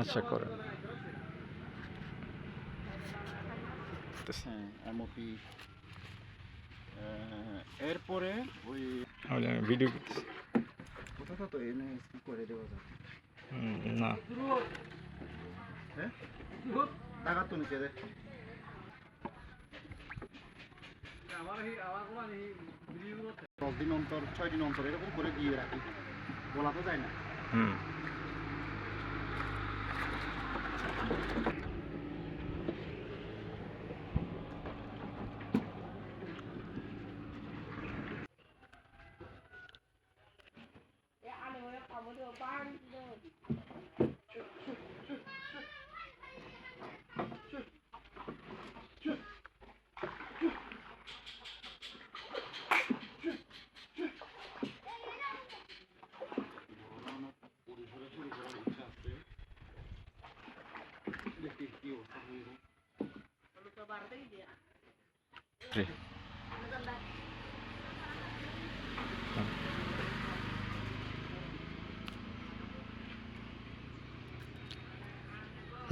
আচ্ছা করেন। এমওপি এরপরে ওই ভিডিও কোথাও তো এনে স্কিপ করে দেওয়া যায়? না। হ্যাঁ? টাকা তো নিচে দে। দশ দিন অন্তর ছয় দিন অন্তর এরকম করে দিয়ে রাখি বলা তো যায় না হুম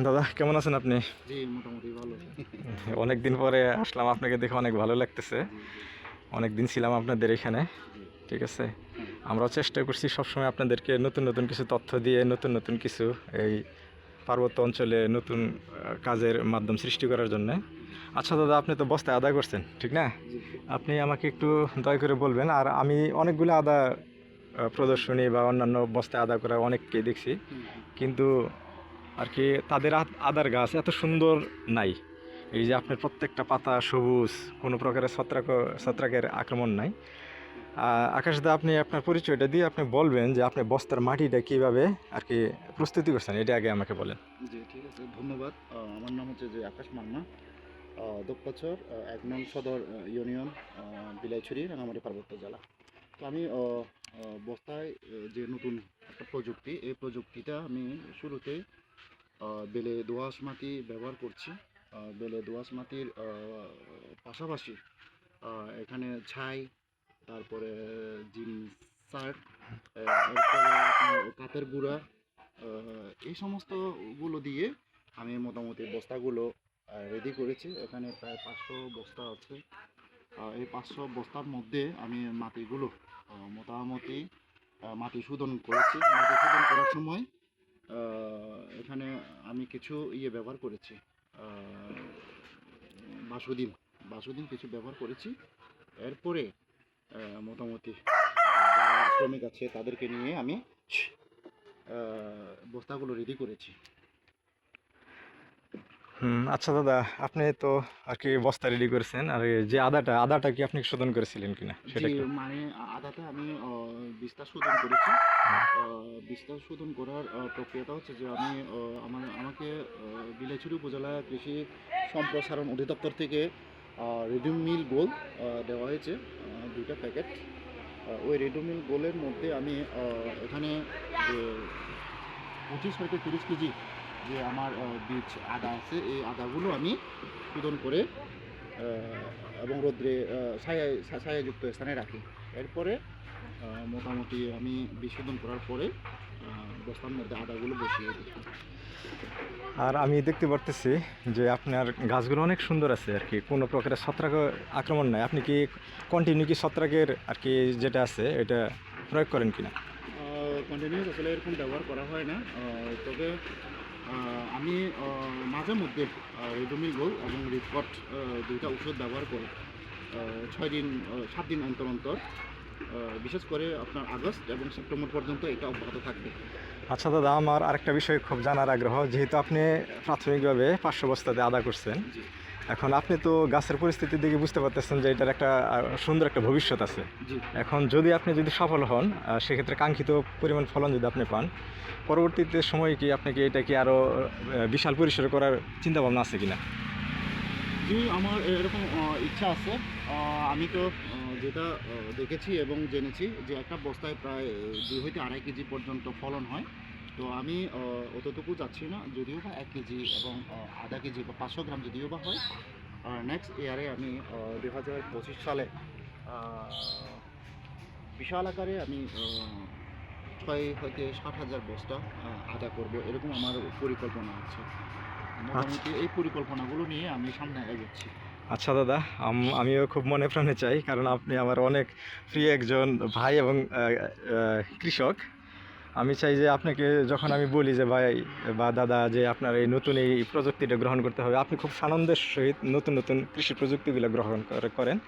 দাদা কেমন আছেন আপনি? জি মোটামুটি ভালো অনেক দিন পরে আসলাম আপনাকে দেখে অনেক ভালো লাগতেছে। অনেক দিন ছিলাম আপনাদের এখানে ঠিক আছে? আমরাও চেষ্টা করছি সবসময় আপনাদেরকে নতুন নতুন কিছু তথ্য দিয়ে নতুন নতুন কিছু এই পার্বত্য অঞ্চলে নতুন কাজের মাধ্যম সৃষ্টি করার জন্য। আচ্ছা দাদা আপনি তো বস্তায় আদা করছেন ঠিক না? আপনি আমাকে একটু দয়া করে বলবেন আর আমি অনেকগুলো আদা প্রদর্শনী বা অন্যান্য বস্তায় আদা করা অনেককে দেখছি। কিন্তু আর কি তাদের আদ- আদার গাছ এত সুন্দর নাই। এই যে আপনার প্রত্যেকটা পাতা সবুজ কোনো প্রকারের ছত্রাক ছত্রাকের আক্রমণ নাই। আহ, আকাশ দা আপনি আপনার পরিচয়টা দিয়ে আপনি বলবেন যে আপনি বস্তার মাটিটা কীভাবে আর কি প্রস্তুতি করছেন এটা আগে আমাকে বলেন। জি ঠিক আছে ধন্যবাদ। আমার নাম হচ্ছে যে আকাশ মান্না। দোপাচর এক নং সদর ইউনিয়ন বিলাইছড়ি রাঙামাটি পার্বত্য জেলা। তো আমি বস্তায় যে নতুন একটা প্রযুক্তি এই প্রযুক্তিটা আমি শুরুতে বেলে দোআঁশ মাটি ব্যবহার করছি। বেলে দোআঁশ মাটির পাশাপাশি এখানে ছাই তারপরে জিম সার এরপরে গুঁড়া এই সমস্তগুলো দিয়ে আমি মোটামুটি বস্তাগুলো রেডি করেছি। এখানে প্রায় পাঁচশো বস্তা আছে। এই পাঁচশো বস্তার মধ্যে আমি মাটিগুলো মোটামুটি মাটি শোধন করেছি। মাটি শোধন করার সময় এখানে আমি কিছু ইয়ে ব্যবহার করেছি বাসুদিন। বাসুদিন কিছু ব্যবহার করেছি। এরপরে মোটামুটি যারা শ্রমিক আছে তাদেরকে নিয়ে আমি বস্তাগুলো রেডি করেছি। হুম আচ্ছা দাদা আপনি তো আর কি বস্তা রেডি করেছেন আর যে আদাটা আদাটা কি আপনি শোধন করেছিলেন কিনা? সেটা মানে আদাটা আমি বিস্তার শোধন করেছি। বিস্তার শোধন করার প্রক্রিয়াটা হচ্ছে যে আমি আমার আমাকে বিলাইছড়ি উপজেলা কৃষি সম্প্রসারণ অধিদপ্তর থেকে রেডিও মিল গোল দেওয়া হয়েছে। দুইটা প্যাকেট। ওই রেডিও মিল গোলের মধ্যে আমি এখানে যে পঁচিশ হয়তো তিরিশ কেজি যে আমার বীজ আদা আছে, এই আদাগুলো আমি শোধন করে এবং রোদ্রে ছায়ায় ছায়াযুক্ত স্থানে রাখি। এরপরে মোটামুটি আমি বিশোধন করার পরে বস্তার মধ্যে আদাগুলো বসিয়ে দিই। আর আমি দেখতে পারতেছি যে আপনার গাছগুলো অনেক সুন্দর আছে আর কি। কোনো প্রকারের ছত্রাক আক্রমণ নাই। আপনি কি কন্টিনিউ কি ছত্রাকের আর কি যেটা আছে, এটা প্রয়োগ করেন কিনা? কন্টিনিউ আসলে এরকম ব্যবহার করা হয় না। তবে আমি মাঝে মধ্যে রেডমি গোল এবং রিপট দুইটা ওষুধ ব্যবহার করি। ছয় দিন সাত দিন অন্তর অন্তর। বিশেষ করে আপনার আগস্ট এবং সেপ্টেম্বর পর্যন্ত এটা অব্যাহত থাকবে। আচ্ছা দাদা আমার আরেকটা বিষয় খুব জানার আগ্রহ। যেহেতু আপনি প্রাথমিকভাবে পাঁচশো বস্তাতে আদা করছেন এখন আপনি তো গাছের পরিস্থিতির দিকে বুঝতে পারতেছেন যে এটার একটা সুন্দর একটা ভবিষ্যৎ আছে। এখন যদি আপনি যদি সফল হন সেক্ষেত্রে কাঙ্ক্ষিত পরিমাণ ফলন যদি আপনি পান পরবর্তীতে সময় কি আপনাকে এটা কি আরও বিশাল পরিসরে করার চিন্তা ভাবনা আছে কিনা? জি আমার এরকম ইচ্ছা আছে। আমি তো যেটা দেখেছি এবং জেনেছি যে একটা বস্তায় প্রায় দুই হইতে আড়াই কেজি পর্যন্ত ফলন হয়। তো আমি অতটুকু যাচ্ছি না যদিও বা এক কেজি এবং আধা কেজি বা পাঁচশো গ্রাম যদিও বা হয়। নেক্সট ইয়ারে আমি দু হাজার পঁচিশ সালে বিশাল আকারে আমি ছয় হইতে ষাট হাজার বস্তা আদা করব এরকম আমার পরিকল্পনা আছে। মোটামুটি এই পরিকল্পনাগুলো নিয়ে আমি সামনে এগোচ্ছি। আচ্ছা দাদা আমিও খুব মনে প্রাণে চাই কারণ আপনি আমার অনেক প্রিয় একজন ভাই এবং কৃষক। আমি চাই যে আপনাকে যখন আমি বলি যে ভাই বা দাদা যে আপনার এই নতুন এই প্রযুক্তিটা গ্রহণ করতে হবে, আপনি খুব সানন্দের সহিত নতুন নতুন কৃষি প্রযুক্তিগুলো গ্রহণ করে- করেন।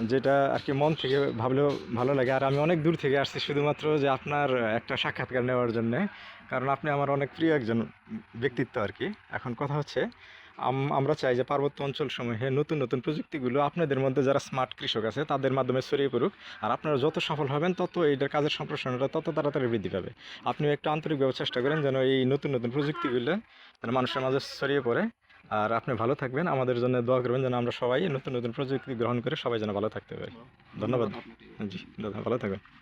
যেটা আর কি মন থেকে ভাবলেও ভালো লাগে। আর আমি অনেক দূর থেকে আসছি শুধুমাত্র যে আপনার একটা সাক্ষাৎকার নেওয়ার জন্যে। কারণ আপনি আমার অনেক প্রিয় একজন ব্যক্তিত্ব আর কি। এখন কথা হচ্ছে আমরা চাই যে পার্বত্য অঞ্চল সমূহে নতুন নতুন প্রযুক্তিগুলো আপনাদের মধ্যে যারা স্মার্ট কৃষক আছে তাদের মাধ্যমে ছড়িয়ে পড়ুক। আর আপনারা যত সফল হবেন তত এইটার কাজের সম্প্রসারণটা তত তাড়াতাড়ি বৃদ্ধি পাবে। আপনিও একটু আন্তরিকভাবে চেষ্টা করেন যেন এই নতুন নতুন প্রযুক্তিগুলো যেন মানুষের মাঝে ছড়িয়ে পড়ে। আর আপনি ভালো থাকবেন। আমাদের জন্য দোয়া করবেন যেন আমরা সবাই নতুন নতুন প্রযুক্তি গ্রহণ করে সবাই যেন ভালো থাকতে পারি। ধন্যবাদ। জি দাদা ভালো থাকবেন।